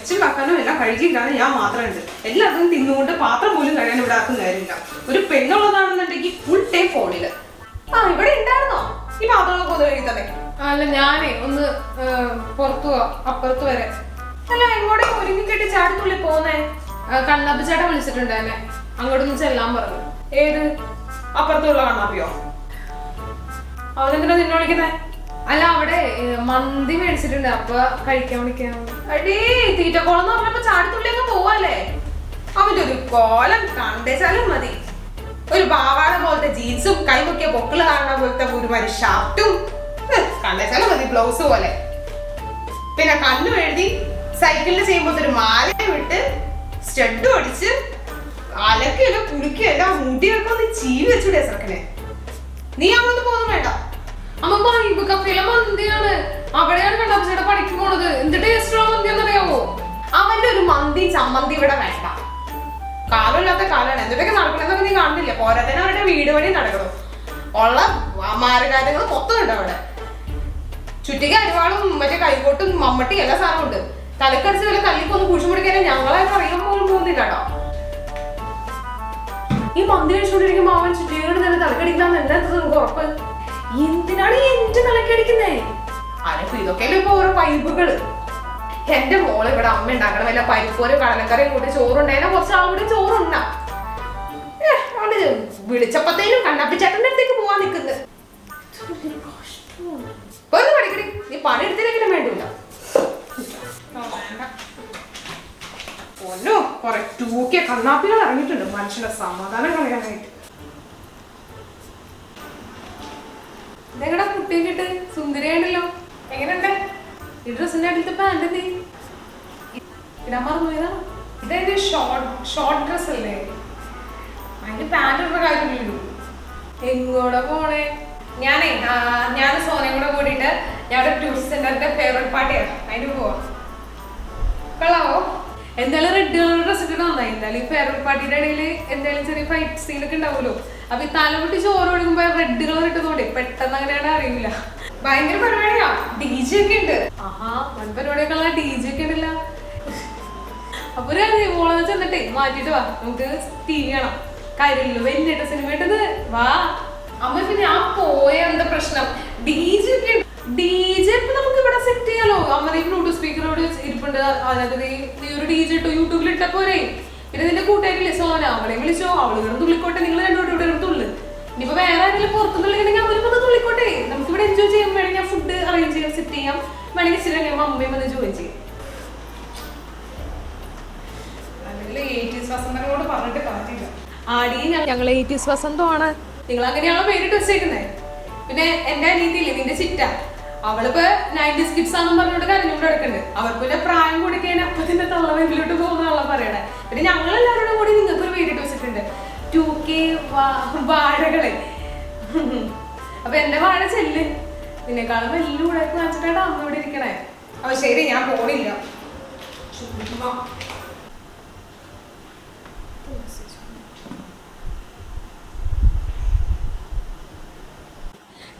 വെച്ചുണ്ടാക്കാനും എല്ലാം കഴുകിയിട്ടാണ് ഞാൻ മാത്രം ഉണ്ട് എല്ലാവർക്കും തിന്നുകൊണ്ട് പാത്രം പോലും കഴിയാൻ ഇവിടെ ആർക്കും കാര്യമില്ല. ഒരു പെണ്ണുള്ളതാണെന്നുണ്ടെങ്കിൽ ഫുൾ ടൈം ഫോണിൽ ആ ഇവിടെ ഉണ്ടായിരുന്നോ? ഈ പാത്രങ്ങളൊക്കെ ഒന്ന് കഴുകി തന്നെ. അല്ല ഞാനേ ഒന്ന് പുറത്തു പോവാം. അപ്പുറത്ത് വരെ. അല്ല എങ്ങോട്ടേക്ക് ഒരുങ്ങി കെട്ടി ചാടത്തുള്ളി പോന്നേ? കണ്ണാപ്പ് ചേട്ടൻ വിളിച്ചിട്ടുണ്ട് എന്നെ. അങ്ങോട്ടൊന്ന് ചെല്ലാൻ പറഞ്ഞു. ഏത്? അപ്പുറത്തുള്ള കണ്ണാപ്പിയോ? അവനെന്തിനാ നിന്നെ വിളിക്കുന്നേ? അല്ല അവിടെ മന്തി മേടിച്ചിട്ടുണ്ട്. അപ്പൊ കഴിക്കാൻ വിളിക്കാൻ തീറ്റക്കോളം എന്ന് പറഞ്ഞപ്പോ ചാടിത്തുള്ളിയൊക്കെ പോവല്ലേ? അവന്റെ ഒരു കോലം കണ്ടേച്ചാലും മതി. ഒരു പാവാട പോലത്തെ ജീൻസും കൈമുക്കിയ പൊക്കിൾ കാണുന്ന പോലത്തെ ഒരുമാതിരി ഷർട്ടും. കണ്ടേച്ചാലും മതി ബ്ലൗസ് പോലെ. പിന്നെ കണ്ണു എഴുതി സൈക്കിളിൽ ചെയ്യുമ്പോൾ ഒരു മാലയും ഇട്ട് സ്റ്റഡും അടിച്ച് അലക്കുകയല്ല കുളിക്കുകയല്ല മുടിയൊക്കെ ഒന്ന് ചീവി വെച്ചൂടെ സർക്കനെ നീ അങ്ങോട്ട് പോകുന്നു വേണ്ട. അമ്മ ബൈബ് കഫയിലെ മന്തിയാണ്. അവിടെയാണ് കണ്ണപ്പ ചേട്ടൻ പഠിക്കാൻ പോണത്. എന്ത് ടേസ്റ്റുള്ള മന്തി അറിയാവോ അവന്റെ ഒരു മന്തി ചമ്മന്തി ഇവിടെ വേണ്ട. കാലമില്ലാത്ത കാലാണ് എന്തൊക്കെ നടക്കണമെന്നൊക്കെ നീ കാണുന്നില്ല. പോരാത്തന്നെ അവരുടെ വീട് നടക്കണം. ഉള്ള മാരകാര്യങ്ങൾ മൊത്തം ഉണ്ട് അവിടെ. ചുറ്റിക അരിവാളും മറ്റേ മമ്മട്ടി എല്ലാ സാധനവും തലക്കടിച്ച് വല്ല തല്ലിക്കൊന്ന് കുഴിച്ചു പിടിക്കാനും ഞങ്ങളെ അറിയാൻ പോലും പോകുന്നില്ല ഈ മന്തി കഴിച്ചുകൊണ്ടിരിക്കുമ്പോ അവൻ ചുറ്റികയോട് തന്നെ തലക്കടിക്കാൻ എന്താ നമുക്ക് ഉറപ്പ്? എന്തിനാണ് എന്റെ തലക്കടിക്കുന്നേ അനക്ക് ഇതൊക്കെയല്ലേ ഇപ്പൊ ഓരോ പൈപ്പുകൾ. എന്റെ മോൾ ഇവിടെ അമ്മ ഉണ്ടാക്കണം വല്ല പരിപ്പോരും കടലക്കറിയും കൂട്ടി ചോറുണ്ടായാൽ കുറച്ച് അവിടെ ചോറുണ്ടാ വിളിച്ചപ്പത്തേനും കണ്ണപ്പിച്ചേട്ടന്റെ അടുത്തേക്ക് പോവാൻ നിക്കുന്നത് ഒന്ന് പഠിക്കണേ നീ പണി എടുത്തില്ലെങ്കിലും വേണ്ടില്ല. ഒന്നോ കൊറേ തൂക്കിയ കണ്ണാപ്പികൾ ഇറങ്ങിയിട്ടുണ്ട്. മനുഷ്യന്റെ സമാധാനം കളയാനായിട്ട്. ഇതെങ്ങടാ കുട്ടിയെ കിട്ട് സുന്ദരിയാണല്ലോ. എങ്ങനെയുണ്ട്? ഈ ഡ്രസ്സിന്റെ അടുത്ത് പാന്റ് എന്തി? ഇടാൻ മറന്നുപോയതാ? ഇതെന്റെ ഷോർട്ട് ഷോർട്ട് ഡ്രസ് അല്ലേ? അതിന്റെ പാന്റ് ഇടുന്ന കാര്യമില്ലല്ലോ. എങ്ങോടെ പോണേ? ഞാനേ ഞാൻ സോനയും കൂടെ കൂടിയിട്ട് ഞങ്ങളുടെ ടൂറിസ്റ്റ് സെന്ററിന്റെ ഫേവറേറ്റ് പാർട്ടിയാണ് അതിന് പോവാ. കൊള്ളാവോ? എന്തായാലും റെഡ് കളർ ഡ്രസ് ഇട്ട് നന്നായി. എന്തായാലും ഈ ഫേവറേറ്റ് പാർട്ടിയുടെ ഇടയിൽ എന്തായാലും ചെറിയ ഫൈറ്റ് സീനൊക്കെ ഉണ്ടാവുമല്ലോ. അപ്പൊ ഈ തലമുട്ടി ചോറ് കൊടുക്കുമ്പോ റെഡ് കളർ ഇട്ടതുകൊണ്ട് പെട്ടെന്ന് അങ്ങനെയാണ് അറിയില്ല. ഭയങ്കര പരിപാടിയാ. ഡി ജെ ഒക്കെ ഉണ്ട്. ആഹാ വൻ പരിപാടിയൊക്കെ ഡി ജെ ഒക്കെ ഉണ്ടല്ല. അപ്പൊ ഒരു കാര്യം ചെന്നിട്ടേ മാറ്റിട്ട് വാ. നമുക്ക് ടി വി കാണാം. കാര്യമില്ലല്ലോ വലിയ സിനിമ ഇട്ടത്. വാ. അമ്മ പിന്നെ ആ പോയ എന്താ പ്രശ്നം? ഡി ജെ ഒക്കെ ഡി ജെ ഇപ്പൊ നമുക്ക് ഇവിടെ സെറ്റ് ചെയ്യാലോ? അമ്മ ബ്ലൂടൂത്ത് സ്പീക്കറോട് ഇരിപ്പുണ്ട്. അതായത് ഒരു ഡി ജെ ഇട്ടോ. യൂട്യൂബിൽ ഇട്ട പോരെ. പിന്നെ നിന്റെ കൂട്ടുകാരില്ലേ സോന അവളെ വിളിച്ചോ? അവൾ ഇവിടെ തുള്ളിക്കോട്ടെ. നിങ്ങൾ രണ്ടോട്ട് ഇവിടെ തുള്ളു. ഇനിയിപ്പോ വേറെ ആരെങ്കിലും പുറത്തുനിന്ന് തുള്ളിക്കണെങ്കിൽ അവരും വന്ന് തുള്ളിക്കോട്ടെ. നമുക്ക് ഇവിടെ എൻജോയ് ചെയ്യാം വേണമെങ്കിൽ ഫുഡ് അറേഞ്ച് ചെയ്യാം സെറ്റ് ചെയ്യാം. വേണമെങ്കിൽ ഇച്ചിരി കഴിയുമ്പോൾ അമ്മയും വന്ന് ജോയിൻ ചെയ്യും. അല്ലെങ്കിൽ എയ്റ്റീസ് വസന്തനോട് പറഞ്ഞിട്ട് കാര്യമില്ല ആടി ഞങ്ങൾ എയ്റ്റീസ് വസന്തമാണ്. നിങ്ങൾ അങ്ങനെയാണോ പേരിട്ട് വെച്ചേക്കുന്നത് പിന്നെ എന്റെ അനീതിയില്ലേ നിന്റെ ചിറ്റ? അവളിപ്പോ നയന്റീസ് കിഡ്സ് ആണെന്ന് പറഞ്ഞോണ്ട് കരഞ്ഞോണ്ട് കിടക്കുന്നുണ്ട് അവർക്ക് പ്രായം കൊടുക്കാൻ അപ്പൊ തന്നെ തള്ളവെങ്കിലോട്ട് പോകുന്നുള്ള പറയണേ. പിന്നെ ഞങ്ങൾ എല്ലാവരോടും കൂടി നിങ്ങൾക്ക് ഒരു വീഡിയോ വെച്ചിട്ടുണ്ട്. ടു കെ വാഴകളെ. അപ്പൊ എന്റെ വാഴ ചെല്ല്. നിന്നെക്കാളും വലിയ ഉടക്ക് കാണിച്ചിട്ടാണ് അമ്മ ഇവിടെ ഇരിക്കണേ. അപ്പൊ ശരി ഞാൻ പോണില്ല ചുമ്മാ.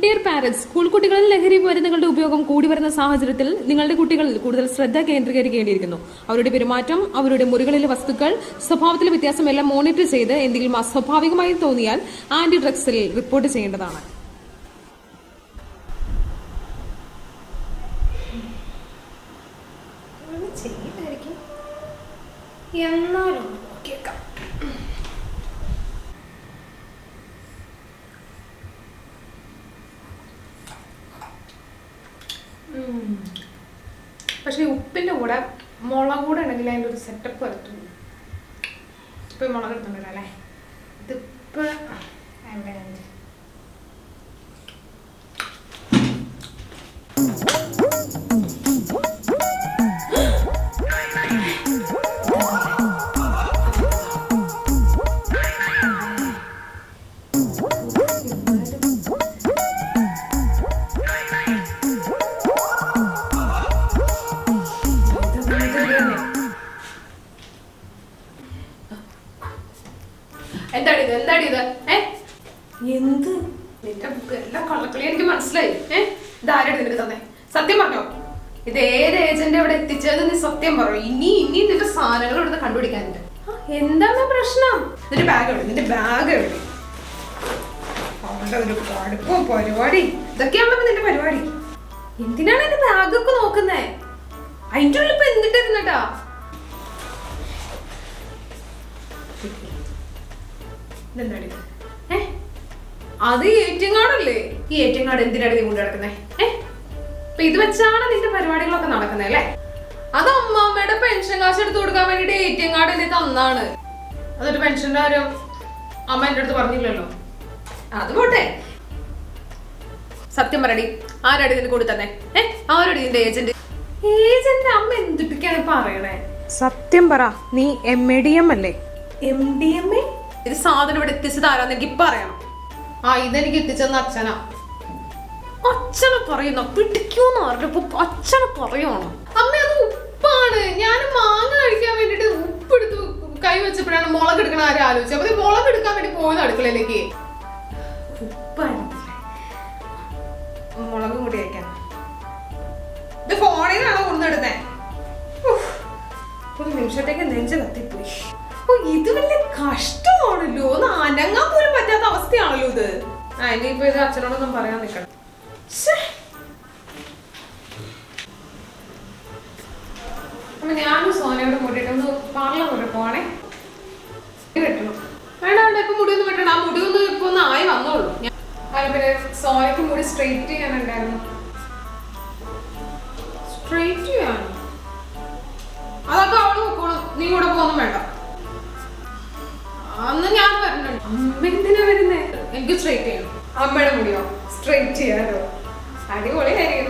ഡിയർ പാരന്റ്സ് സ്കൂൾ കുട്ടികളിൽ ലഹരി മരുന്നുകളുടെ ഉപയോഗം കൂടി വരുന്ന സാഹചര്യത്തിൽ നിങ്ങളുടെ കുട്ടികളിൽ കൂടുതൽ ശ്രദ്ധ കേന്ദ്രീകരിക്കേണ്ടിയിരിക്കുന്നു. അവരുടെ പെരുമാറ്റം അവരുടെ മുറികളിലെ വസ്തുക്കൾ സ്വഭാവത്തിലെ വ്യത്യാസം എല്ലാം മോണിറ്റർ ചെയ്ത് എന്തെങ്കിലും അസ്വാഭാവികമായി തോന്നിയാൽ ആന്റി ഡ്രഗ്സിൽ റിപ്പോർട്ട് ചെയ്യേണ്ടതാണ് എന്നാലും ഉപ്പിന്റെ കൂടെ മുളക് കൂടെ ഉണ്ടെങ്കിൽ അതിന്റെ ഒരു സെറ്റപ്പ് വരത്തുള്ളൂ. ഇപ്പൊ മുളക് എടുത്തുണ്ടല്ലോ എന്താടി ഇത്? ഇത്? ഏ? എന്ത്? നിന്റെ ബുക്ക് എല്ലാം കള്ളക്കളി എനിക്ക് മനസ്സിലായി. ഏ? ഇതാരുടെ നിനക്ക് തന്നെ? സത്യം പറഞ്ഞോ? ഇത് ഏത് ഏജന്റ് അവിടെ എത്തിച്ചത് നീ സത്യം പറയും? ഇനി ഇനി നിന്റെ സാധനങ്ങൾ ഇവിടുന്ന് കണ്ടുപിടിക്കാനുണ്ട്. എന്താണ് പ്രശ്നം? നിന്റെ ബാഗ് എവിടെ നിന്റെ ബാഗ് എവിടെ അവളുടെ ഒരു കടുപ്പും പരിപാടി. ഇതൊക്കെയാണല്ലോ നിന്റെ പരിപാടി. എന്തിനാണ് എന്റെ ബാഗൊക്കെ നോക്കുന്നേ? അതിന്റെ ഉള്ളിൽ ഇപ്പൊ? ഏ? അത് ടി ഈ എ ടി കാർഡ് എന്തിനാണ് നീ കൊണ്ട് നടക്കുന്നേ? ഏ? അപ്പൊ ഇത് വെച്ചാണ് നിന്റെ പരിപാടികളൊക്കെ നടക്കുന്നത് അല്ലേ? അത് അമ്മാമ്മയുടെ പെൻഷൻ കാശ് എടുത്തു കൊടുക്കാൻ വേണ്ടിട്ട് എ ടി എം കാർഡ് എന്നെ തന്നാണ്. അതൊരു പെൻഷന്റെ കാര്യം അമ്മ എന്റെ അടുത്ത് പറഞ്ഞില്ലല്ലോ. അത് പോട്ടെ. സത്യം പറയടി ആരാടി ഇതിന് കൊടുത്തന്നെ ഏ? ആരോടി ഇതിന്റെ ഏജന്റ് ഏജന്റ് അമ്മ എന്തിട്ടൊക്കെയാണ് പറയണേ? സത്യം പറ നീ എം എ ഡി എം അല്ലേ? എം ഡി എം എ ഇത് സാധനം ഇവിടെ എത്തിച്ചത് ആരാന്ന് എനിക്ക് പറയണം ആ ഇതെനിക്ക് എത്തിച്ചെന്ന് അച്ഛനാ. അച്ഛനെ പറയുന്ന? പിടിക്കൂന്ന് പറഞ്ഞപ്പോ അച്ഛനെ പറയണോ അമ്മ അത് ഉപ്പാണ്. ഞാൻ മാങ്ങ കഴിക്കാൻ വേണ്ടിട്ട് ഉപ്പ് ഉപ്പെടുത്ത് കൈ വെച്ചപ്പോഴാണ് മുളക് എടുക്കണ ആരും ആലോചിച്ചത്. അപ്പൊ മുളക് എടുക്കാൻ വേണ്ടി പോയത് അടുക്കളയിലേക്ക്. ഉപ്പാണ് മുളക് കൂടി വയ്ക്കാൻ നിന്നാണോ കൊണ്ടിടുന്നേ ഒരു നിമിഷത്തേക്ക് നെഞ്ച് കത്തിപ്പോയി. ഓ ഇത് വലിയ കഷ്ടമാണല്ലോ. ഒന്ന് അനങ്ങാൻ പോലും പറ്റാത്ത അവസ്ഥയാണല്ലോ ഇത്. ആ ഇനിയിപ്പോ ഇത് അച്ഛനോടൊന്നും പറയാൻ നിൽക്കണം. അപ്പൊ ഞാനും സോനയോട് കൂട്ടിയിട്ട് പാർലർ കൊണ്ട് പോവാണേ. വെട്ടണം വേണ്ട വേണ്ട ഇപ്പൊ മുടി ഒന്നും വെട്ടണം ആ മുടി ഒന്ന് ഇപ്പൊ ഒന്ന് ആയി വന്നോളൂ. ഞാൻ പിന്നെ സോനയ്ക്ക് മുടി സ്ട്രെയിറ്റ് ചെയ്യാനുണ്ടായിരുന്നു. സ്ട്രെയിറ്റ് ചെയ്യാനോ അതൊക്കെ അവൾ നോക്കണം നീ കൂടെ പോകുന്നു വേണ്ട. അന്ന് ഞാൻ വരണുണ്ട് അമ്മ എന്തിനാ വരുന്നേ? എനിക്ക് സ്ട്രെയിറ്റ് ചെയ്യണം. അമ്മയുടെ മുടിയോ? സ്ട്രെയിറ്റ് ചെയ്യാനോ അടിപൊളി കാര്യം.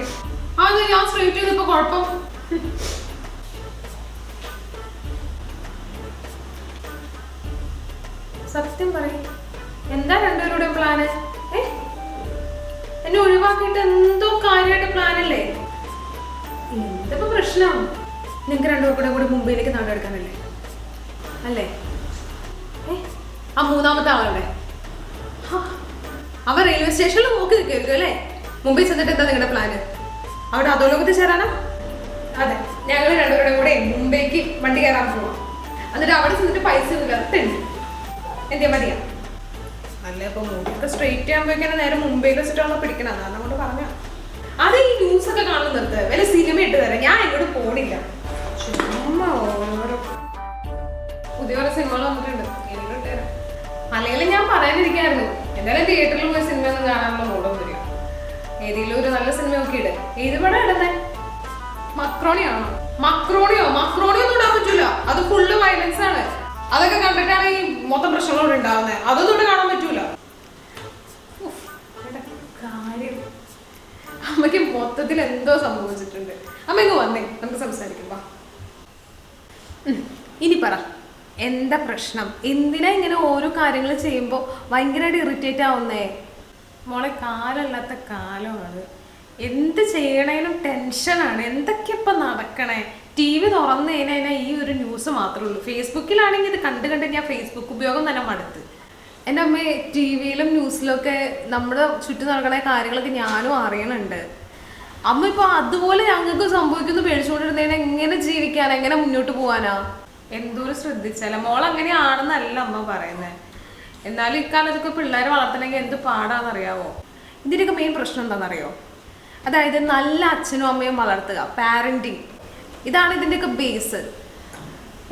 അത് ഞാൻ സ്ട്രെയിറ്റ് ചെയ്തപ്പോ കുഴപ്പം. സത്യം പറയും. എന്താ രണ്ടുപേരുടെ പ്ലാന് ഏ? എന്നെ ഒഴിവാക്കിയിട്ട് എന്തോ കാര്യമായിട്ട് പ്ലാനല്ലേ എന്തിപ്പോ പ്രശ്നം. നിങ്ങൾക്ക് രണ്ടുപേർക്കൂടെ കൂടി മുംബൈയിലേക്ക് നാടെടുക്കാനല്ലേ അല്ലേ? ആ മൂന്നാമത്തെ ആളുടെ അവ റെയിൽവേ സ്റ്റേഷനിൽ നോക്കി നിൽക്കുമായിരിക്കും അല്ലേ? മുംബൈ ചെന്നിട്ട് എന്താ നിങ്ങളുടെ പ്ലാന് അവിടെ അധോലോകത്തിൽ ചേരാനാ? അതെ. ഞങ്ങൾ രണ്ടുപേരും കൂടെ മുംബൈക്ക് വണ്ടി കയറാൻ പോവാം. എന്നിട്ട് അവിടെ ചെന്നിട്ട് പൈസ തെണ്ടി എന്തിയാ മതിയാ? അല്ല ഇപ്പൊ മുടിയൊക്കെ സ്ട്രെയിറ്റ് ആകുമ്പോഴേക്കാണ് നേരെ മുംബൈയിൽ വെച്ചിട്ടാണോ പിടിക്കണം അതാണ് അങ്ങോട്ട് പറഞ്ഞ അത് ഈ ന്യൂസ് ഒക്കെ കാണുന്ന നിർത്ത്. വല്ല സിനിമ ഇട്ട് തരാം. ഞാൻ എങ്ങോട്ട് പോണില്ല. ചുമ്മാ പുതിയ ഓരോ സിനിമകൾ വന്നിട്ടുണ്ട്. അല്ലെങ്കിൽ ഞാൻ പറയാനിരിക്കായിരുന്നു. എന്തായാലും തിയേറ്ററിൽ പോയി സിനിമ ഒന്നും കാണാനുള്ള മൂടം വരിക ഏതെങ്കിലും ഒരു നല്ല സിനിമ നോക്കിയിട്ട് ഏത് പടം ഇടുന്നേ? മക്രോണിയാണോ? മക്രോണിയോ? മക്രോണിയോ ഒന്നും ഇടാൻ പറ്റൂല. അത് ഫുള്ള് വയലൻസ് ആണ്. അതൊക്കെ കണ്ടിട്ടാണ് ഈ മൊത്തം പ്രശ്നങ്ങളോട് ഉണ്ടാവുന്നത് അതൊന്നും ഇവിടെ കാണാൻ പറ്റൂല. കാര്യം അമ്മയ്ക്ക് മൊത്തത്തിൽ എന്തോ സംഭവിച്ചിട്ടുണ്ട്. അമ്മ ഇങ്ങ് വന്നേ നമുക്ക് സംസാരിക്കാം വാ. ഇനി പറ. എന്താ പ്രശ്നം? എന്തിനാ ഇങ്ങനെ ഓരോ കാര്യങ്ങൾ ചെയ്യുമ്പോൾ ഭയങ്കരമായിട്ട് ഇറിറ്റേറ്റ് ആവുന്നേ? മോളെ കാലല്ലാത്ത കാലമാണ് എന്ത് ചെയ്യണേനും ടെൻഷനാണ്. എന്തൊക്കെ ഇപ്പം നടക്കണേ? ടി വി തുറന്നു ഈ ഒരു ന്യൂസ് മാത്രമേ ഉള്ളൂ. ഫേസ്ബുക്കിലാണെങ്കിൽ ഇത് കണ്ട് കണ്ട് ഞാൻ ഫേസ്ബുക്ക് ഉപയോഗം തന്നെ മടുത്ത്. എന്റെ അമ്മ ടി വിയിലും ന്യൂസിലൊക്കെ നമ്മുടെ ചുറ്റും നടക്കുന്ന കാര്യങ്ങളൊക്കെ ഞാനും അറിയണുണ്ട്. അമ്മ ഇപ്പൊ അതുപോലെ ഞങ്ങൾക്ക് സംഭവിക്കുന്നു പേടിച്ചുകൊണ്ടിരുന്നതിന് എങ്ങനെ ജീവിക്കാൻ എങ്ങനെ മുന്നോട്ട് പോവാനാ? എന്തോരം ശ്രദ്ധിച്ചാല. മോൾ അങ്ങനെയാണെന്നല്ല അമ്മ പറയുന്നത് എന്നാലും ഇക്കാലത്തൊക്കെ പിള്ളേരെ വളർത്തണമെങ്കിൽ എന്ത് പാടാന്നറിയാവോ? ഇതിന്റെയൊക്കെ മെയിൻ പ്രശ്നം എന്താണെന്നറിയോ അതായത് നല്ല അച്ഛനും അമ്മയും വളർത്തുക പാരന്റിങ് ഇതാണ് ഇതിന്റെയൊക്കെ ബേസ്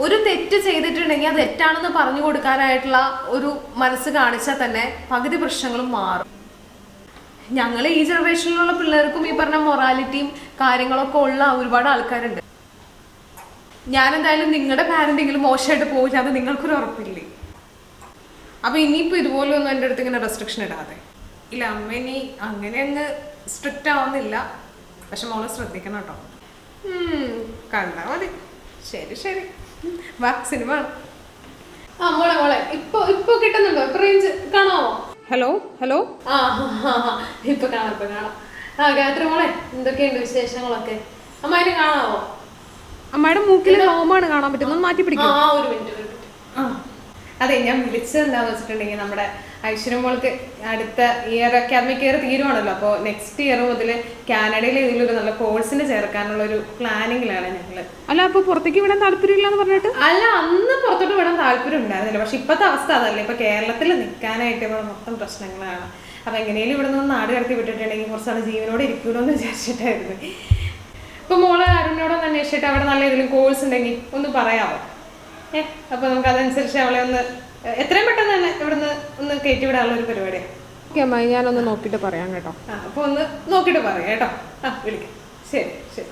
ഒരു തെറ്റ് ചെയ്തിട്ടുണ്ടെങ്കിൽ അത് തെറ്റാണെന്ന് പറഞ്ഞു കൊടുക്കാനായിട്ടുള്ള ഒരു മനസ്സ് കാണിച്ചാൽ തന്നെ പകുതി പ്രശ്നങ്ങളും മാറും. ഞങ്ങൾ ഈ ജനറേഷനിലുള്ള പിള്ളേർക്കും ഈ പറഞ്ഞ മൊറാലിറ്റിയും കാര്യങ്ങളൊക്കെ ഉള്ള ഒരുപാട് ആൾക്കാരുണ്ട്. ഞാൻ എന്തായാലും നിങ്ങളുടെ പാരന്റെങ്കിലും മോശമായിട്ട് പോകില്ല അത് നിങ്ങൾക്കൊരു ഉറപ്പില്ലേ? അപ്പൊ ഇനിയിപ്പോ ഇതുപോലെ ഒന്നും എന്റെ അടുത്ത് ഇങ്ങനെ റെസ്ട്രിക്ഷൻ ഇടാതെ. ഇല്ല അമ്മ ഇനി അങ്ങനെ അങ്ങ് സ്ട്രിക്റ്റ് ആവുന്നില്ല. പക്ഷെ മോളെ ശ്രദ്ധിക്കണം കേട്ടോ കണ്ടാ മതി. ശരി ശരി. വാ സിനിമ ആ മോളെ മോളെ. ഇപ്പൊ ഇപ്പൊ കിട്ടുന്നുണ്ടോ? ഇപ്പൊ റേഞ്ച് കാണാവോ? ഹലോ ഹലോ ആ ആ, ആ, ആ. ഇപ്പൊ കാണാം ഇപ്പൊ കാണാം. ആ ഗായത്രി മോളെ എന്തൊക്കെയുണ്ട് വിശേഷങ്ങളൊക്കെ? അമ്മായിനെ കാണാവോ? അമ്മയുടെ മൂക്കിലെ രോമാണ് കാണാൻ പറ്റുന്നത്. മാറ്റി ആ പിടിക്കും ഒരു മിനിറ്റ് ഒരു മിനിറ്റ്. ആ. അതെ ഞാൻ വിളിച്ചത് എന്താന്ന് വെച്ചിട്ടുണ്ടെങ്കിൽ നമ്മുടെ ഐശ്വര്യ മോൾക്ക് അടുത്ത ഇയർ അക്കാദമിക് ഇയർ തീരുവാണല്ലോ. അപ്പോൾ നെക്സ്റ്റ് ഇയർ മുതൽ കാനഡയിൽ ഒരു നല്ല കോഴ്സിന് ചേർക്കാനുള്ള ഒരു പ്ലാനിങ്ങിലാണ് ഞങ്ങൾ അല്ല അപ്പോൾ പുറത്തേക്ക് വിടാൻ താല്പര്യമില്ല എന്ന് പറഞ്ഞിട്ട്? അല്ല അന്ന് പുറത്തോട്ട് വിടാൻ താല്പര്യം ഉണ്ടായിരുന്നില്ല. പക്ഷെ ഇപ്പോഴത്തെ അവസ്ഥ അതല്ല. ഇപ്പോൾ കേരളത്തിൽ നിൽക്കാനായിട്ട് ഇവിടെ മൊത്തം പ്രശ്നങ്ങളാണ്. അപ്പോൾ എങ്ങനെയും ഇവിടെ നിന്ന് നാട് കടത്തി വിട്ടിട്ടുണ്ടെങ്കിൽ കുറച്ചാൾ ജീവനോടെ ഇരിക്കുമല്ലോ എന്ന് വിചാരിച്ചിട്ടായിരുന്നു. ഇപ്പോൾ മോൾ അരുണിനോടൊന്ന് അന്വേഷിച്ചിട്ട് അവിടെ നല്ല ഏതെങ്കിലും കോഴ്സ് ഉണ്ടെങ്കിൽ ഒന്ന് പറയാമോ ഏ അപ്പോൾ നമുക്ക് അതനുസരിച്ച് അവളെ ഒന്ന് എത്രയും പെട്ടെന്ന് തന്നെ ഇവിടുന്ന് ഒന്ന് കയറ്റി വിടാനുള്ള ഒരു പരിപാടിയാണ് ഓക്കെ അമ്മ ഞാനൊന്ന് നോക്കിയിട്ട് പറയാം കേട്ടോ. ആ അപ്പോൾ ഒന്ന് നോക്കിയിട്ട് പറയാം കേട്ടോ. ആ വിളിക്കാം. ശരി ശരി.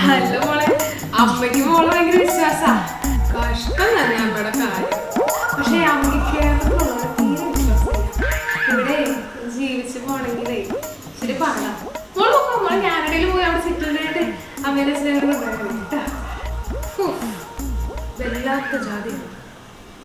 ഹലോ മോളെ. അമ്മയ്ക്ക് മോളെ ഭയങ്കര വിശ്വാസാ. കഷ്ടം തന്നെ അമ്മയുടെ കാര്യം. പക്ഷെ അമ്മയ്ക്ക് ഇവിടെ ജീവിച്ചു പോണെങ്കിലേ ശരി പാടാം മോൾ നോക്കാം നമ്മളെ കാനഡയിൽ പോയി അവിടെ സെറ്റിൽഡ് ആയിട്ട് അമ്മേനെ സ്നേഹം रात तो जा रही हूँ